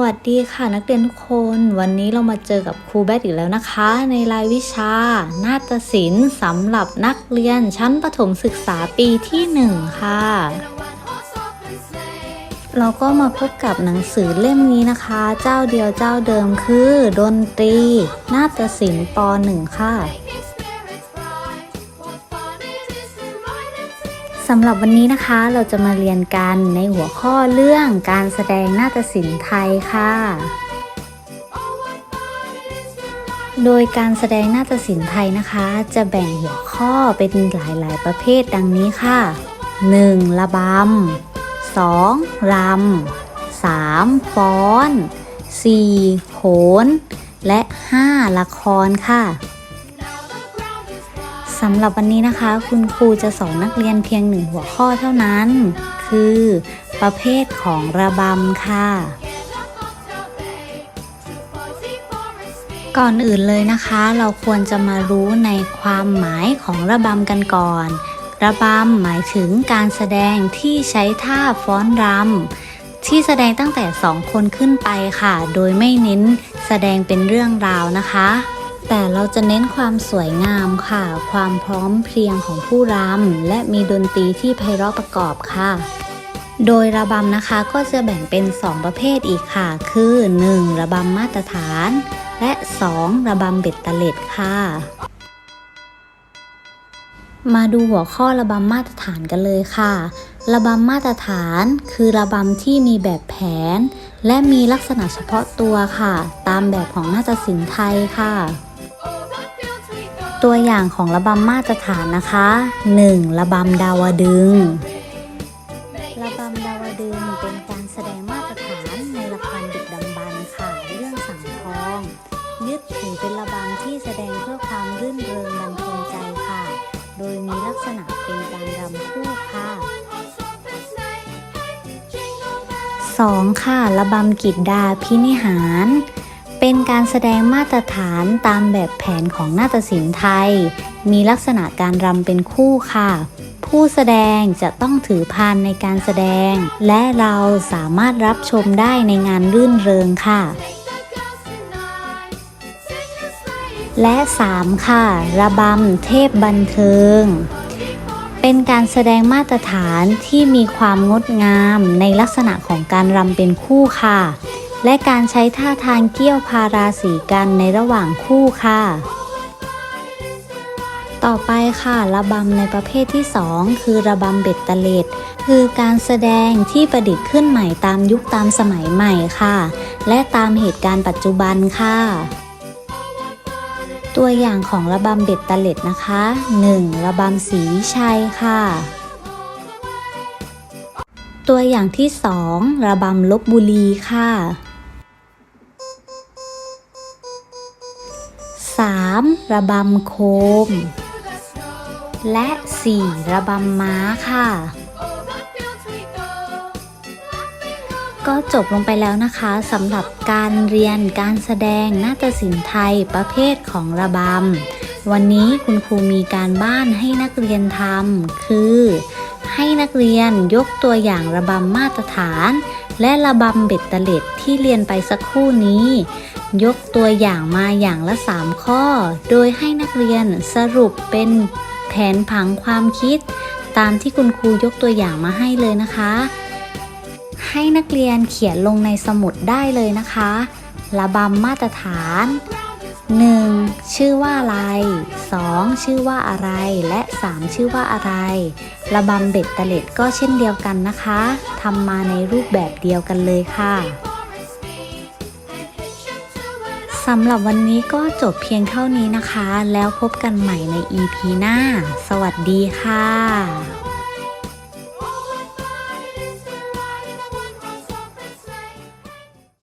วัสดีค่ะนักเรียนทุกคน วันนี้เรามาเจอกับครูแบทอีกแล้วนะคะ ในรายวิชา นาฏศิลป์สำหรับนักเรียนชั้นประถมศึกษาปีที่หนึ่งค่ะ เราก็มาพบกับหนังสือเล่มนี้นะคะ เจ้าเดียวเจ้าเดิมคือ ดนตรี นาฏศิลป์ป .1 ค่ะ สำหรับวันนี้นะคะเราจะมาเรียนกันในหัวข้อเรื่องการแสดงนาฏศิลป์ไทยค่ะ โดยการแสดงนาฏศิลป์ไทยนะคะ จะแบ่งหัวข้อเป็นหลายๆ ประเภทดังนี้ค่ะ 1. ระบำ 2. รำ 3. ฟ้อน 4. โขน และ 5. ละครค่ะ สำหรับวันนี้นะคะ คุณครูจะสอนนักเรียนเพียงหนึ่งหัวข้อเท่านั้น คือ ประเภทของระบำค่ะ ก่อนอื่นเลยนะคะ เราควรจะมารู้ในความหมายของระบำกันก่อน ระบำหมายถึงการแสดงที่ใช้ท่าฟ้อนรำที่แสดงตั้งแต่สองคนขึ้นไปค่ะ โดยไม่เน้นแสดงเป็นเรื่องราวนะคะ แต่เราจะเน้นความสวยงามค่ะ ความพร้อมเพรียงของผู้รำและมีดนตรีที่ไพเราะประกอบค่ะโดยระบำนะคะก็จะแบ่งเป็น 2 ประเภทอีกค่ะ คือ 1. ระบำมาตรฐาน และ 2. ระบำเบ็ดเตล็ดค่ะ มาดูหัวข้อระบำมาตรฐานกันเลยค่ะ ระบำมาตรฐานคือระบำที่มีแบบแผน และมีลักษณะเฉพาะตัวค่ะ ตามแบบของนาฏศิลป์ไทยค่ะ ตัวอย่างของระบำมาตรฐานนะคะ 1. ระบำดาวดึง ระบำดาวดึงเป็นการแสดงมาตรฐานในละครดึกดำบรรค่ะ เรื่องสังทอง ยึดถือเป็นระบำที่แสดงเพื่อความรื่นเริงบันเทิงใจค่ะ โดยมีลักษณะเป็นการรำคู่ค่ะ 2. ค่ะ ระบำกิจดาพินิหาร เป็นการแสดงมาตรฐานตามแบบแผนของนาฏศิลป์ไทย มีลักษณะการรำเป็นคู่ค่ะ ผู้แสดงจะต้องถือพานในการแสดง และเราสามารถรับชมได้ในงานรื่นเริงค่ะ และ 3 ค่ะ ระบำเทพบันเทิง เป็นการแสดงมาตรฐานที่มีความงดงามในลักษณะของการรำเป็นคู่ค่ะ และการใช้ท่าทางเกี่ยวพาราสีกันในระหว่างคู่ค่ะ ต่อไปค่ะระบำในประเภทที่ 2 คือระบำเบ็ดเตล็ดคือการแสดงที่ประดิษฐ์ขึ้นใหม่ตามยุคตามสมัยใหม่ค่ะ และตามเหตุการณ์ปัจจุบันค่ะ ตัวอย่างของระบำเบ็ดเตล็ดนะคะ 1. ระบำศรีวิชัยค่ะตัวอย่างที่ 2 ระบำลบบุรีค่ะ 3. ระบำโคม และ 4. ระบำม้าค่ะ ก็จบลงไปแล้วนะคะสำหรับการเรียนการแสดงนาฏศิลป์ไทยประเภทของระบำวันนี้คุณครูมีการบ้านให้นักเรียนทำคือ ให้นักเรียนยกตัวอย่างระบำมาตรฐาน และระบำเบ็ดเตล็ดที่เรียนไปสักครู่นี้ ยกตัวอย่างมาอย่างละ 3 ข้อ โดยให้นักเรียนสรุปเป็นแผนผังความคิด ตามที่คุณครูยกตัวอย่างมาให้เลยนะคะ ให้นักเรียนเขียนลงในสมุดได้เลยนะคะ ระบำมาตรฐาน 1. ชื่อว่าอะไร 2. ชื่อว่าอะไรและ 3 ชื่อว่าอะไร ระบำเบ็ดเตล็ดก็เช่นเดียวกันนะคะทำมาในรูปแบบเดียวกันเลยค่ะสำหรับวันนี้ก็จบเพียงเท่านี้นะคะ แล้วพบกันใหม่ใน EP หน้า สวัสดีค่ะ